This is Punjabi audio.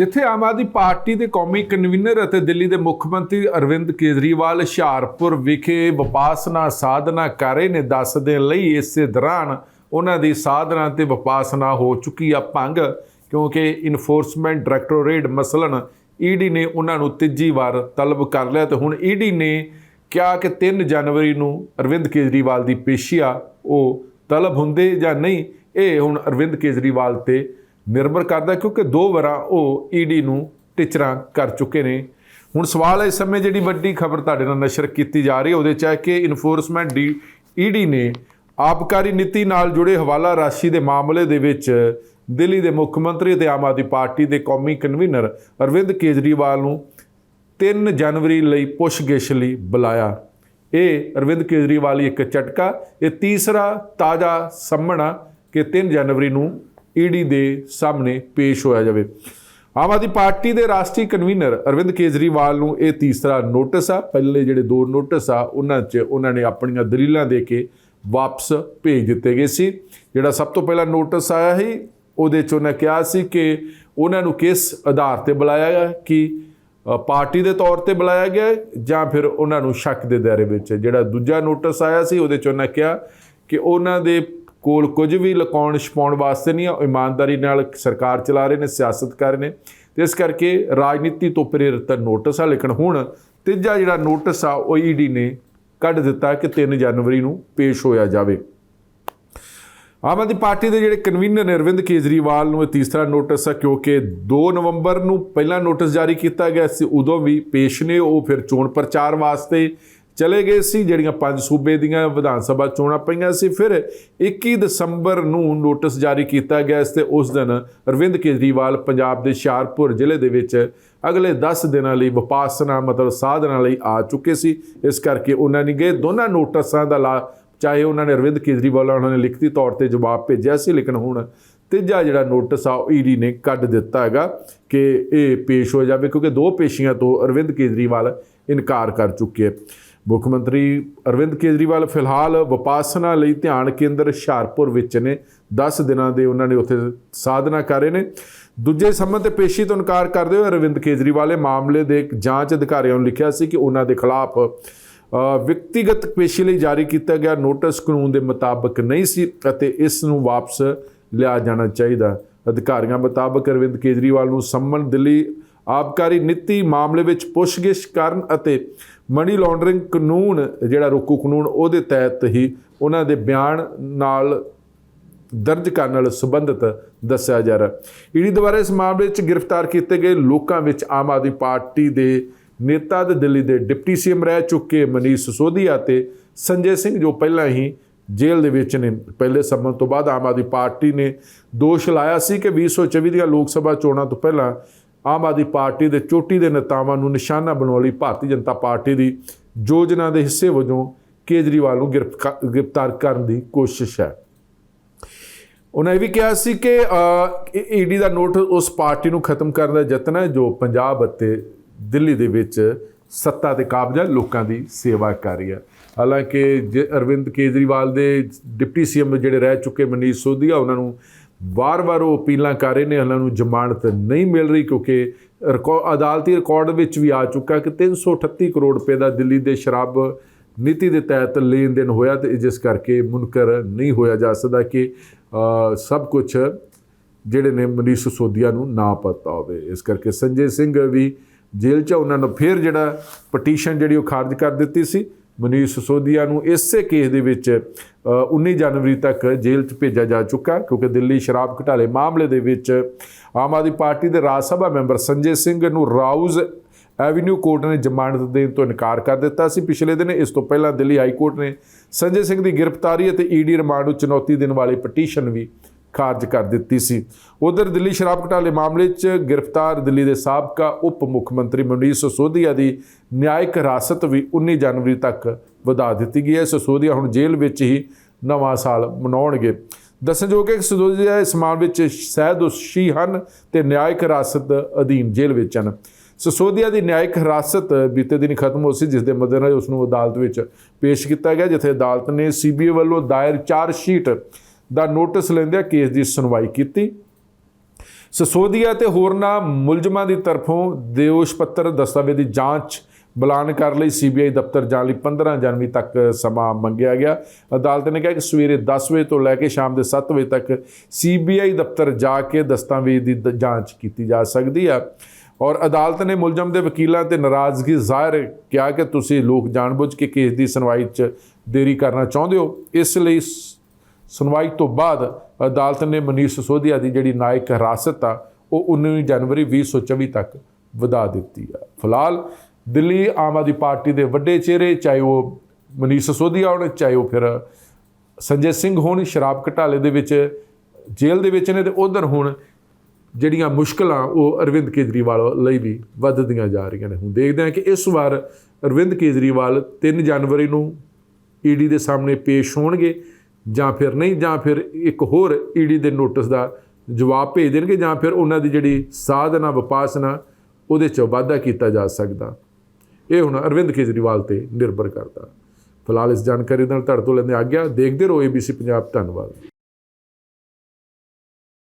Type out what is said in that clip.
ਜਿੱਥੇ ਆਮ ਆਦਮੀ ਪਾਰਟੀ ਦੇ ਕੌਮੀ ਕਨਵੀਨਰ ਅਤੇ ਦਿੱਲੀ ਦੇ ਮੁੱਖ ਮੰਤਰੀ ਅਰਵਿੰਦ ਕੇਜਰੀਵਾਲ ਹੁਸ਼ਿਆਰਪੁਰ ਵਿਖੇ ਵਿਪਾਸਨਾ ਸਾਧਨਾ ਕਰ ਰਹੇ ਨੇ। ਦੱਸ ਦੇਣ ਲਈ ਇਸੇ ਦੌਰਾਨ ਉਹਨਾਂ ਦੀ ਸਾਧਨਾ ਤੇ ਵਿਪਾਸਨਾ ਹੋ ਚੁੱਕੀ ਆ ਭੰਗ, ਕਿਉਂਕਿ ਇਨਫੋਰਸਮੈਂਟ ਡਾਇਰੈਕਟੋਰੇਟ ਮਸਲਨ ਈਡੀ ਨੇ ਉਹਨਾਂ ਨੂੰ ਤੀਜੀ ਵਾਰ ਤਲਬ ਕਰ ਲਿਆ ਤੇ ਹੁਣ ਈਡੀ ਨੇ ਕਿਹਾ ਕਿ 3 ਜਨਵਰੀ ਨੂੰ ਅਰਵਿੰਦ ਕੇਜਰੀਵਾਲ ਦੀ ਪੇਸ਼ੀ ਆ, ਉਹ ਤਲਬ ਹੁੰਦੇ ਜਾਂ ਨਹੀਂ, ਇਹ ਹੁਣ ਅਰਵਿੰਦ ਕੇਜਰੀਵਾਲ ਤੇ ਨਿਰਭਰ ਕਰਦਾ ਕਿਉਂਕਿ ਦੋ ਵਾਰਾਂ ਉਹ ਈਡੀ ਨੂੰ ਟਿਚਰਾਂ ਕਰ ਚੁੱਕੇ ਨੇ। ਹੁਣ ਸਵਾਲ ਇਸ ਸਮੇਂ ਜਿਹੜੀ ਵੱਡੀ ਖਬਰ ਤੁਹਾਡੇ ਨਾਲ ਨਸ਼ਰ ਕੀਤੀ ਜਾ ਰਹੀ ਹੈ, ਉਹਦੇ ਚ ਹੈ ਕਿ ਇਨਫੋਰਸਮੈਂਟ ਡੀ ਈਡੀ ਨੇ ਆਬਕਾਰੀ ਨੀਤੀ ਨਾਲ ਜੁੜੇ ਹਵਾਲਾ ਰਾਸ਼ੀ ਦੇ ਮਾਮਲੇ ਦੇ ਵਿੱਚ ਦਿੱਲੀ ਦੇ ਮੁੱਖ ਮੰਤਰੀ ਤੇ ਆਮ ਆਦਮੀ ਪਾਰਟੀ ਦੇ ਕੌਮੀ ਕਨਵੀਨਰ ਅਰਵਿੰਦ ਕੇਜਰੀਵਾਲ ਨੂੰ 3 ਜਨਵਰੀ ਲਈ ਪੁੱਛਗਿੱਛ ਲਈ ਬੁਲਾਇਆ। ਇਹ ਅਰਵਿੰਦ ਕੇਜਰੀਵਾਲ ਇੱਕ ਝਟਕਾ। ਇਹ ਤੀਸਰਾ ਤਾਜ਼ਾ ਸੰਮਣਾ ਕਿ 3 ਜਨਵਰੀ ਨੂੰ ਈਡੀ ਦੇ ਸਾਹਮਣੇ ਪੇਸ਼ ਹੋਇਆ ਜਾਵੇ। ਆਮ ਆਦਮੀ ਪਾਰਟੀ ਦੇ ਰਾਸ਼ਟਰੀ ਕਨਵੀਨਰ ਅਰਵਿੰਦ ਕੇਜਰੀਵਾਲ ਨੂੰ ਇਹ ਤੀਸਰਾ ਨੋਟਿਸ ਆ। ਪਹਿਲੇ ਜਿਹੜੇ ਦੋ ਨੋਟਿਸ ਆ, ਉਹਨਾਂ 'ਚ ਉਹਨਾਂ ਨੇ ਆਪਣੀਆਂ ਦਲੀਲਾਂ ਦੇ ਕੇ ਵਾਪਸ ਭੇਜ ਦਿੱਤੇ ਗਏ ਸੀ। ਜਿਹੜਾ ਸਭ ਤੋਂ ਪਹਿਲਾ ਨੋਟਿਸ ਆਇਆ ਸੀ, ਉਹਦੇ 'ਚ ਉਹਨਾਂ ਕਿਹਾ ਸੀ ਕਿ ਉਹਨਾਂ ਨੂੰ ਕਿਸ ਆਧਾਰ ਤੇ ਬੁਲਾਇਆ ਗਿਆ, ਕਿ ਪਾਰਟੀ ਦੇ ਤੌਰ ਤੇ ਬੁਲਾਇਆ ਗਿਆ, ਜਾਂ ਫਿਰ ਉਹਨਾਂ ਨੂੰ ਸ਼ੱਕ ਦੇ ਦਾਇਰੇ ਵਿੱਚ। ਜਿਹੜਾ ਦੂਜਾ ਨੋਟਿਸ ਆਇਆ ਸੀ, ਉਹਦੇ 'ਚ ਉਹਨਾਂ ਕਿਹਾ ਕਿ ਉਹਨਾਂ ਦੇ ਕੋਲ ਕੁਝ ਵੀ ਲੁਕਾਉਣ ਛਪਾਉਣ ਵਾਸਤੇ ਨਹੀਂ ਆ, ਉਹ ਇਮਾਨਦਾਰੀ ਨਾਲ ਸਰਕਾਰ ਚਲਾ ਰਹੇ ਨੇ, ਸਿਆਸਤ ਕਰ ਰਹੇ ਨੇ। ਤੇ ਇਸ ਕਰਕੇ ਰਾਜਨੀਤੀ ਤੋਂ ਪ੍ਰੇਰਿਤ ਨੋਟਿਸ ਆ, ਲੇਕਿਨ ਹੁਣ ਤੀਜਾ ਜਿਹੜਾ ਨੋਟਿਸ ਆ, ਉਹ ਈਡੀ ਨੇ ਕੱਢ ਦਿੱਤਾ ਕਿ 3 ਜਨਵਰੀ ਨੂੰ ਪੇਸ਼ ਹੋਇਆ ਜਾਵੇ। ਆਮ ਆਦਮੀ ਪਾਰਟੀ ਦੇ ਜਿਹੜੇ ਕਨਵੀਨਰ ਨੇ, ਅਰਵਿੰਦ ਕੇਜਰੀਵਾਲ ਨੂੰ ਇਹ ਤੀਸਰਾ ਨੋਟਿਸ ਆ, ਕਿਉਂਕਿ 2 ਨਵੰਬਰ ਨੂੰ ਪਹਿਲਾ ਨੋਟਿਸ ਜਾਰੀ ਕੀਤਾ ਗਿਆ ਸੀ, ਉਦੋਂ ਵੀ ਪੇਸ਼ ਨੇ, ਉਹ ਫਿਰ ਚੋਣ ਪ੍ਰਚਾਰ ਵਾਸਤੇ ਚਲੇ ਗਏ ਸੀ, ਜਿਹੜੀਆਂ ਪੰਜ ਸੂਬੇ ਦੀਆਂ ਵਿਧਾਨ ਸਭਾ ਚੋਣਾਂ ਪਈਆਂ ਸੀ। ਫਿਰ 21 ਦਸੰਬਰ ਨੂੰ ਨੋਟਿਸ ਜਾਰੀ ਕੀਤਾ ਗਿਆ। ਇਸ ਤੇ ਉਸ ਦਿਨ ਅਰਵਿੰਦ ਕੇਜਰੀਵਾਲ ਪੰਜਾਬ ਦੇ ਹੁਸ਼ਿਆਰਪੁਰ ਜ਼ਿਲ੍ਹੇ ਦੇ ਵਿੱਚ ਅਗਲੇ 10 ਦਿਨਾਂ ਲਈ ਵਿਪਾਸਨਾ, ਮਤਲਬ ਸਾਧਨਾ ਲਈ ਆ ਚੁੱਕੇ ਸੀ। ਇਸ ਕਰਕੇ ਉਹਨਾਂ ਨੇ ਗਏ। ਦੋਨਾਂ ਨੋਟਿਸਾਂ ਦਾ ਲਾ, ਚਾਹੇ ਉਹਨਾਂ ਨੇ ਅਰਵਿੰਦ ਕੇਜਰੀਵਾਲ ਉਹਨਾਂ ਨੇ ਲਿਖਤੀ ਤੌਰ ਤੇ ਜਵਾਬ ਭੇਜਿਆ ਸੀ, ਲੇਕਿਨ ਹੁਣ ਤੀਜਾ ਜਿਹੜਾ ਨੋਟਿਸ ਆ, ਉਹ ਈਡੀ ਨੇ ਕੱਢ ਦਿੱਤਾ ਹੈਗਾ ਕਿ ਇਹ ਪੇਸ਼ ਹੋ ਜਾਵੇ, ਕਿਉਂਕਿ ਦੋ ਪੇਸ਼ੀਆਂ ਤੋਂ ਅਰਵਿੰਦ ਕੇਜਰੀਵਾਲ ਇਨਕਾਰ ਕਰ ਚੁੱਕੇ ਹੈ ਮੁੱਖ ਮੰਤਰੀ ਅਰਵਿੰਦ ਕੇਜਰੀਵਾਲ ਫਿਲਹਾਲ ਵਿਪਾਸਨਾ ਲਈ ਧਿਆਨ ਕੇਂਦਰ ਹੁਸ਼ਿਆਰਪੁਰ ਵਿੱਚ ਨੇ। 10 ਦਿਨਾਂ ਦੇ ਉਹਨਾਂ ਨੇ ਉੱਥੇ ਸਾਧਨਾ ਕਰ ਰਹੇ ਨੇ। ਦੂਜੇ ਸੰਬੰਧ ਤੇ ਪੇਸ਼ੀ ਤੋਂ ਇਨਕਾਰ ਕਰਦੇ ਹੋਏ ਅਰਵਿੰਦ ਕੇਜਰੀਵਾਲ ਨੇ ਮਾਮਲੇ ਦੇ ਇੱਕ ਜਾਂਚ ਅਧਿਕਾਰੀਆਂ ਨੂੰ ਲਿਖਿਆ ਸੀ ਕਿ ਉਹਨਾਂ ਦੇ ਖਿਲਾਫ ਵਿਅਕਤੀਗਤ ਪੇਸ਼ੀ ਲਈ ਜਾਰੀ ਕੀਤਾ ਗਿਆ ਨੋਟਿਸ ਕਾਨੂੰਨ ਦੇ ਮੁਤਾਬਕ ਨਹੀਂ ਸੀ ਅਤੇ ਇਸ ਨੂੰ ਵਾਪਸ ਲਿਆ ਜਾਣਾ ਚਾਹੀਦਾ। ਅਧਿਕਾਰੀਆਂ ਮੁਤਾਬਕ ਅਰਵਿੰਦ ਕੇਜਰੀਵਾਲ ਨੂੰ ਸੰਮਨ ਦਿੱਲੀ ਆਬਕਾਰੀ ਨੀਤੀ ਮਾਮਲੇ ਵਿੱਚ ਪੁੱਛਗਿੱਛ ਕਰਨ ਅਤੇ ਮਨੀ ਲਾਂਡਰਿੰਗ ਕਾਨੂੰਨ ਜਿਹੜਾ ਰੋਕੂ ਕਾਨੂੰਨ ਉਹਦੇ ਤਹਿਤ ਹੀ ਉਹਨਾਂ ਦੇ ਬਿਆਨ ਨਾਲ ਦਰਜ ਕਰਨ ਨਾਲ ਸੰਬੰਧਿਤ ਦੱਸਿਆ ਜਾ ਰਿਹਾ ਈਡੀ ਦੁਆਰਾ ਇਸ ਮਾਮਲੇ 'ਚ ਗ੍ਰਿਫਤਾਰ ਕੀਤੇ ਗਏ ਲੋਕਾਂ ਵਿੱਚ ਆਮ ਆਦਮੀ ਪਾਰਟੀ ਦੇ ਨੇਤਾ ਤੇ ਦਿੱਲੀ ਦੇ ਡਿਪਟੀ ਸੀਐਮ ਰਹਿ ਚੁੱਕੇ ਮਨੀਸ਼ ਸਿਸੋਦੀਆ ਤੇ ਸੰਜੇ ਸਿੰਘ ਜੋ ਪਹਿਲਾਂ ਹੀ ਜੇਲ੍ਹ ਦੇ ਵਿੱਚ ਨੇ, ਪਹਿਲੇ ਸੰਮਨ ਤੋਂ ਬਾਅਦ ਆਮ ਆਦਮੀ ਪਾਰਟੀ ਨੇ ਦੋਸ਼ ਲਾਇਆ ਸੀ ਕਿ 2024 ਦੀਆਂ ਲੋਕ ਸਭਾ ਚੋਣਾਂ ਤੋਂ ਪਹਿਲਾਂ ਆਮ ਆਦਮੀ ਪਾਰਟੀ ਦੇ ਚੋਟੀ ਦੇ ਨੇਤਾਵਾਂ ਨੂੰ ਨਿਸ਼ਾਨਾ ਬਣਾਉਣ ਲਈ ਭਾਰਤੀ ਜਨਤਾ ਪਾਰਟੀ ਦੀ ਯੋਜਨਾ ਦੇ ਹਿੱਸੇ ਵਜੋਂ ਕੇਜਰੀਵਾਲ ਨੂੰ ਗ੍ਰਿਫਤ- ਗ੍ਰਿਫਤਾਰ ਕਰਨ ਦੀ ਕੋਸ਼ਿਸ਼ ਹੈ। ਉਹਨਾਂ ਇਹ ਵੀ ਕਿਹਾ ਸੀ ਕਿ ਈਡੀ ਦਾ ਨੋਟ ਉਸ ਪਾਰਟੀ ਨੂੰ ਖਤਮ ਕਰਨ ਦਾ ਯਤਨ ਹੈ ਜੋ ਪੰਜਾਬ ਅਤੇ ਦਿੱਲੀ ਦੇ ਵਿੱਚ ਸੱਤਾ ਤੇ ਕਾਬਜਾ ਲੋਕਾਂ ਦੀ ਸੇਵਾ ਕਰ ਰਹੀ ਹੈ। ਹਾਲਾਂਕਿ ਜੇ ਅਰਵਿੰਦ ਕੇਜਰੀਵਾਲ ਦੇ ਡਿਪਟੀ ਸੀਐਮ ਜਿਹੜੇ ਰਹਿ ਚੁੱਕੇ ਮਨੀਸ਼ ਸੋਧੀਆ, ਉਹਨਾਂ ਨੂੰ ਵਾਰ-ਵਾਰ ਉਹ ਅਪੀਲਾਂ ਕਰ ਰਹੇ ਨੇ ਉਹਨਾਂ ਨੂੰ ਜ਼ਮਾਨਤ ਨਹੀਂ ਮਿਲ ਰਹੀ ਕਿਉਂਕਿ ਰਿਕਾ- ਅਦਾਲਤੀ ਰਿਕਾਰਡ ਵਿੱਚ ਵੀ ਆ ਚੁੱਕਾ ਕਿ 338 ਕਰੋੜ ਰੁਪਏ ਦਾ ਦਿੱਲੀ ਦੇ ਸ਼ਰਾਬ ਨੀਤੀ ਦੇ ਤਹਿਤ ਲੈਣ ਦੇਣ ਹੋਇਆ ਤੇ ਜਿਸ ਕਰਕੇ ਮੁਨਕਰ ਨਹੀਂ ਹੋਇਆ ਜਾ ਸਕਦਾ ਕਿ ਸਭ ਕੁਝ ਜਿਹੜੇ ਨੇ ਮਨੀਸ਼ ਸਿਸੋਦੀਆ ਨੂੰ ਨਾ ਪਤਾ ਹੋਵੇ। ਇਸ ਕਰਕੇ ਸੰਜੇ ਸਿੰਘ ਵੀ ਜੇਲ੍ਹ 'ਚ ਉਹਨਾਂ ਨੂੰ ਫਿਰ ਜਿਹੜਾ ਪਟੀਸ਼ਨ ਜਿਹੜੀ ਉਹ ਖਾਰਜ ਕਰ ਦਿੱਤੀ ਸੀ। ਮਨੀਸ਼ ਸਿਸੋਦੀਆ ਨੂੰ ਇਸੇ ਕੇਸ ਦੇ ਵਿੱਚ ਅ, 19 ਜਨਵਰੀ ਤੱਕ ਜੇਲ੍ਹ 'ਚ ਭੇਜਿਆ ਜਾ ਚੁੱਕਾ ਕਿਉਂਕਿ ਦਿੱਲੀ ਸ਼ਰਾਬ ਘਟਾਲੇ ਮਾਮਲੇ ਦੇ ਵਿੱਚ ਆਮ ਆਦਮੀ ਪਾਰਟੀ ਦੇ ਰਾਜ ਸਭਾ ਮੈਂਬਰ ਸੰਜੇ ਸਿੰਘ ਨੂੰ ਰਾਊਜ਼ ਐਵਨਿਊ ਕੋਰਟ ਨੇ ਜ਼ਮਾਨਤ ਦੇਣ ਤੋਂ ਇਨਕਾਰ ਕਰ ਦਿੱਤਾ ਸੀ। ਪਿਛਲੇ ਦਿਨ ਇਸ ਤੋਂ ਪਹਿਲਾਂ ਦਿੱਲੀ ਹਾਈ ਕੋਰਟ ਨੇ ਸੰਜੇ ਸਿੰਘ ਦੀ ਗ੍ਰਿਫਤਾਰੀ ਅਤੇ ਈਡੀ ਰਿਮਾਂਡ ਨੂੰ ਚੁਣੌਤੀ ਦੇਣ ਵਾਲੀ ਪਟੀਸ਼ਨ ਵੀ ਖਾਰਜ ਕਰ ਦਿੱਤੀ ਸੀ। ਉਧਰ ਦਿੱਲੀ ਸ਼ਰਾਬ ਘੁਟਾਲੇ ਮਾਮਲੇ 'ਚ ਗ੍ਰਿਫਤਾਰ ਦਿੱਲੀ ਦੇ ਸਾਬਕਾ ਉਪ ਮੁੱਖ ਮੰਤਰੀ ਮਨੀਸ਼ ਸਿਸੋਦੀਆ ਦੀ ਨਿਆਇਕ ਹਿਰਾਸਤ ਵੀ 19 ਜਨਵਰੀ ਤੱਕ ਵਧਾ ਦਿੱਤੀ ਗਈ ਹੈ। ਸਿਸੋਦੀਆ ਹੁਣ ਜੇਲ੍ਹ ਵਿੱਚ ਹੀ ਨਵਾਂ ਸਾਲ ਮਨਾਉਣਗੇ। ਦੱਸਣਯੋਗ ਹੈ ਕਿ ਸਿਸੋਦੀਆ ਇਸ ਮਾਮਲੇ ਵਿੱਚ ਸਹਿਦੋਸ਼ੀ ਹਨ ਤੇ ਨਿਆਇਕ ਹਿਰਾਸਤ ਅਧੀਨ ਜੇਲ੍ਹ ਵਿੱਚ ਹਨ। ਸਸੋਦੀਆ ਦੀ ਨਿਆਇਕ ਹਿਰਾਸਤ ਬੀਤੇ ਦਿਨ ਖਤਮ ਹੋ ਸੀ, ਜਿਸ ਦੇ ਮੱਦੇਨਜ਼ਰ ਉਸ ਨੂੰ ਅਦਾਲਤ ਵਿੱਚ ਪੇਸ਼ ਕੀਤਾ ਗਿਆ, ਜਿੱਥੇ ਅਦਾਲਤ ਨੇ ਸੀਬੀਆਈ ਵੱਲੋਂ ਦਾਇਰ ਚਾਰਜ ਸ਼ੀਟ ਦਾ ਨੋਟਿਸ ਲੈਂਦਿਆਂ ਕੇਸ ਦੀ ਸੁਣਵਾਈ ਕੀਤੀ। ਸਸੋਦੀਆ ਤੇ ਹੋਰਨਾਂ ਮੁਲਜ਼ਮਾਂ ਦੀ ਤਰਫੋਂ ਦਿਓਸ਼ ਪੱਤਰ ਦਸਤਾਵੇਜ਼ ਦੀ ਜਾਂਚ ਬਲਾਨ ਕਰ ਲਈ ਸੀਬੀਆਈ ਦਫ਼ਤਰ ਜਾਣ ਲਈ 15 ਜਨਵਰੀ ਤੱਕ ਸਮਾਂ ਮੰਗਿਆ ਗਿਆ। ਅਦਾਲਤ ਨੇ ਕਿਹਾ ਕਿ ਸਵੇਰੇ 10 ਵਜੇ ਤੋਂ ਲੈ ਕੇ ਸ਼ਾਮ ਦੇ 7 ਵਜੇ ਤੱਕ ਸੀਬੀਆਈ ਦਫ਼ਤਰ ਜਾ ਕੇ ਦਸਤਾਵੇਜ਼ ਦੀ ਦ- ਜਾਂਚ ਕੀਤੀ ਜਾ ਸਕਦੀ ਆ। ਔਰ ਅਦਾਲਤ ਨੇ ਮੁਲਜ਼ਮ ਦੇ ਵਕੀਲਾਂ ਤੇ ਨਾਰਾਜ਼ਗੀ ਜ਼ਾਹਿਰ ਕਿਹਾ ਕਿ ਤੁਸੀਂ ਲੋਕ ਜਾਣਬੁੱਝ ਕੇ ਕੇਸ ਦੀ ਸੁਣਵਾਈ 'ਚ ਦੇਰੀ ਕਰਨਾ ਚਾਹੁੰਦੇ ਹੋ। ਇਸ ਲਈ ਸ- ਸੁਣਵਾਈ ਤੋਂ ਬਾਅਦ ਅਦਾਲਤ ਨੇ ਮਨੀਸ਼ ਸਿਸੋਦੀਆ ਦੀ ਜਿਹੜੀ ਨਾਇਕ ਹਿਰਾਸਤ ਆ, ਉਹ 19 ਜਨਵਰੀ 2024 ਤੱਕ ਵਧਾ ਦਿੱਤੀ ਆ। ਫਿਲਹਾਲ ਦਿੱਲੀ ਆਮ ਆਦਮੀ ਪਾਰਟੀ ਦੇ ਵੱਡੇ ਚਿਹਰੇ, ਚਾਹੇ ਉਹ ਮਨੀਸ਼ ਸਿਸੋਦੀਆ ਹੋਣ, ਚਾਹੇ ਉਹ ਫਿਰ ਸੰਜੇ ਸਿੰਘ ਹੋਣ, ਸ਼ਰਾਬ ਘਟਾਲੇ ਦੇ ਵਿੱਚ, ਜੇਲ੍ਹ ਦੇ ਵਿੱਚ ਨੇ ਤੇ ਉਧਰ ਹੁਣ ਜਿਹੜੀਆਂ ਮੁਸ਼ਕਲਾਂ, ਉਹ ਅਰਵਿੰਦ ਕੇਜਰੀਵਾਲ ਲਈ ਵੀ ਵੱਧਦੀਆਂ ਜਾ ਰਹੀਆਂ ਨੇ। ਹੁਣ ਦੇਖਦੇ ਹਾਂ ਕਿ ਇਸ ਵਾਰ ਅਰਵਿੰਦ ਕੇਜਰੀਵਾਲ 3 ਜਨਵਰੀ ਨੂੰ ਈਡੀ ਦੇ ਸਾਹਮਣੇ ਪੇਸ਼ ਹੋਣਗੇ। ਜਾਂ ਫਿਰ ਨਹੀਂ, ਜਾਂ ਫਿਰ ਇੱਕ ਹੋਰ ਈਡੀ ਦੇ ਨੋਟਿਸ ਦਾ ਜਵਾਬ ਭੇਜ ਦੇਣਗੇ, ਜਾਂ ਫਿਰ ਉਹਨਾਂ ਦੀ ਜਿਹੜੀ ਸਾਧਨਾ, ਵਿਪਾਸਨਾ, ਉਹਦੇ ਚ ਵਾਧਾ ਕੀਤਾ ਜਾ ਸਕਦਾ। ਇਹ ਹੁਣ ਅਰਵਿੰਦ ਕੇਜਰੀਵਾਲ ਤੇ ਨਿਰਭਰ ਕਰਦਾ। ਫਿਲਹਾਲ ਇਸ ਜਾਣਕਾਰੀ ਨਾਲ ਤੁਹਾਡੇ ਤੋਂ ਲੈਂਦੇ ਆ ਗਿਆ ਦੇਖਦੇ ਰਹੋ ABC ਪੰਜਾਬ। ਧੰਨਵਾਦ।